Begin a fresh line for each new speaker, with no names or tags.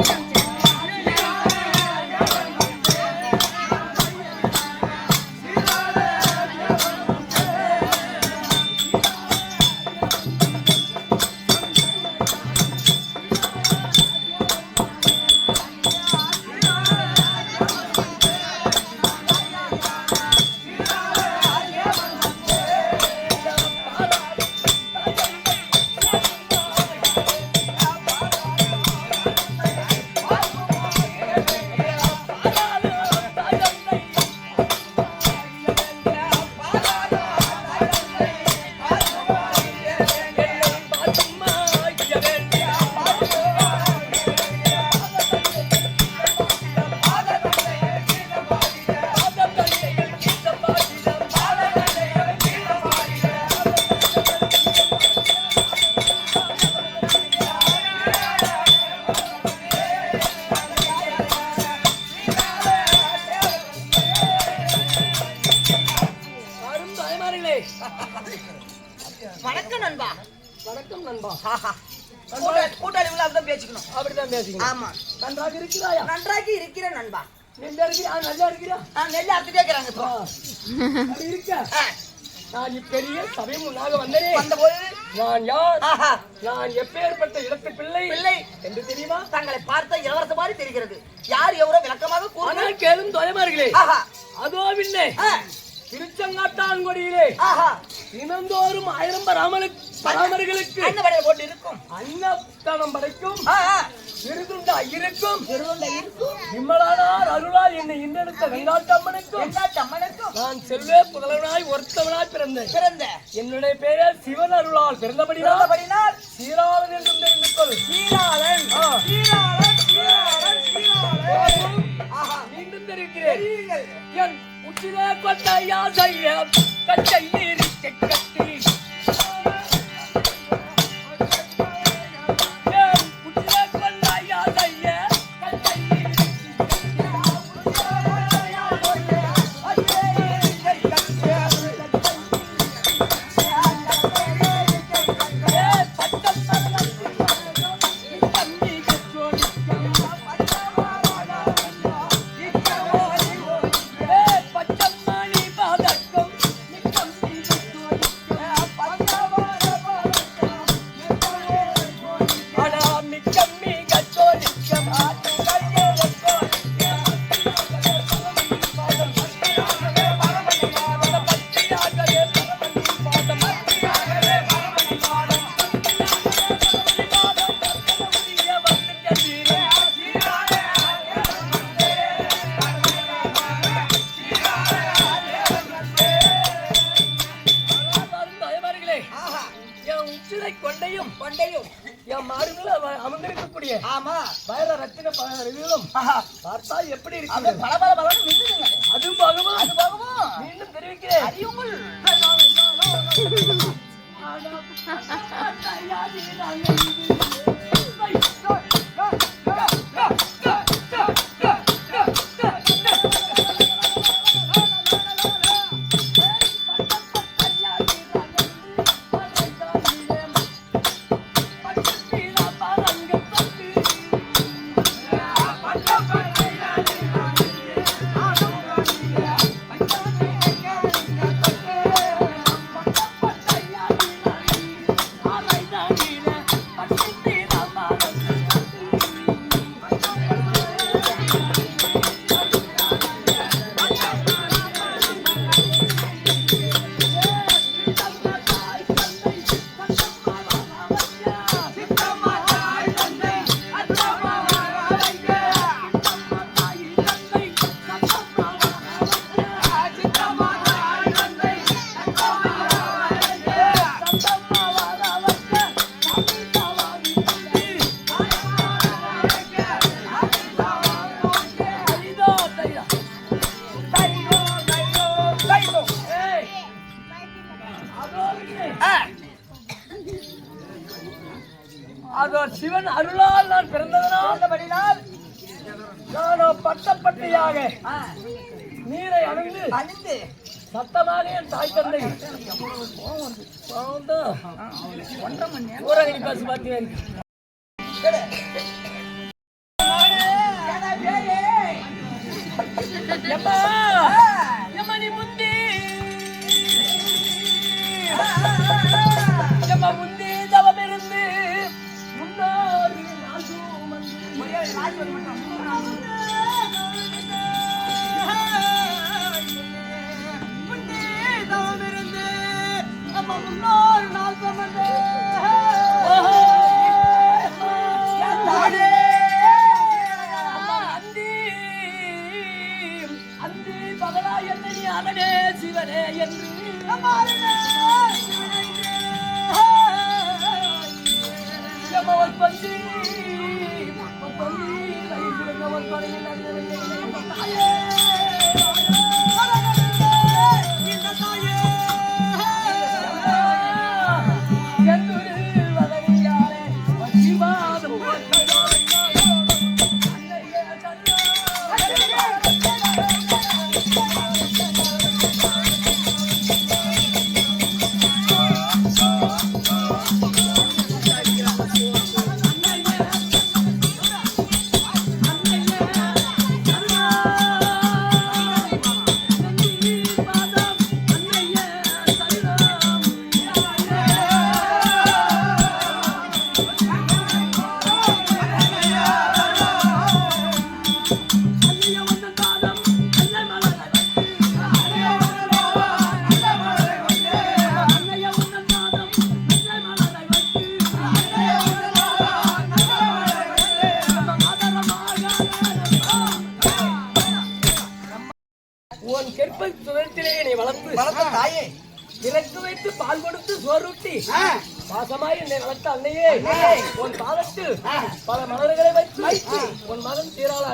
是。தாய்மார்களே
வணக்கம் நண்பா.
வணக்கம் நண்பா.
அப்படிதான் பேசிக்கணும். ஆமா.
நன்றாக இருக்கிறாயா?
நன்றாக இருக்கிறேன் நண்பா.
நல்லா
நான் இப்போ.
இருக்க. இப்பெரிய சபை முன்னாக வந்தேனே.
வந்தபோது
நான் யார்?
ஆஹா.
நான் எப்பேற்பட்ட இடத்து பிள்ளை?
பிள்ளை.
என்று தெரியுமா?
தங்களை பார்த்த இளவரச மாதிரி தெரிகிறது. யார் எவரோ விளக்கமாக கூறு
ஆனால் கேளும் தொலைமார்களே அதோ பின்னே. திருச்செங்காட்டான்குடியிலே தினந்தோறும் ஆயிரம் பராமரி பராமரிகளுக்கு
போட்டு இருக்கும்.
அன்னதானம் படைக்கும். விருதுண்டா இருக்கும்.
திருவண்ட இருக்கும்.
விம்மலானார் அருளால் என்னை இன்றெடுத்த வெங்காட்டம்மனுக்கும்
எல்லா சம்மனுக்கும்
நான் செல்வே புதல்வனாய் ஒருத்தவனாய் பிறந்தேன்.
பிறந்த.
என்னுடைய பெயரே சிவன் அருளால்
பிறந்தபடினால்
சீராளன் என்றும் தெரிந்து கொள்.
சீராளன். சீராளன்.
கொண்ட கொண்டையா கச்சை கட்டை கட்டி கொண்டையும்
கொண்டையும்
என் மாடுகள் அவ- அமர்ந்திருக்கக்கூடிய
ஆமா
வைர ரத்தின
ஆஹா
பார்த்தா எப்படி இருக்கு
பல பல பலன்னு மின்னுதுங்க.
அது பகவான்
அது பகவான்
மீண்டும் தெரிவிக்கிறேன்
அறியுங்கள்
அதோ சிவன் அருளால் நான் பிறந்ததனால்
ஆனபடினால்,
நானோ பட்டப்பட்டியாக நீரை அணிந்து
அணிந்து
சத்தமாக என் தாய் தந்தை.
ஒன்றரை மணி நேரம்.
பேச பார்த்து பகலா என்னை நீ அவனே சிவனே என்று. பந்தி பந்தி வைத்திருந்தவன் படையில் சோறுட்டி பாசமாய் என்னை வளர்த்த அன்னையே உன்
பாலத்து
பல மலர்களை வைத்து உன் மகன்.
சீரால்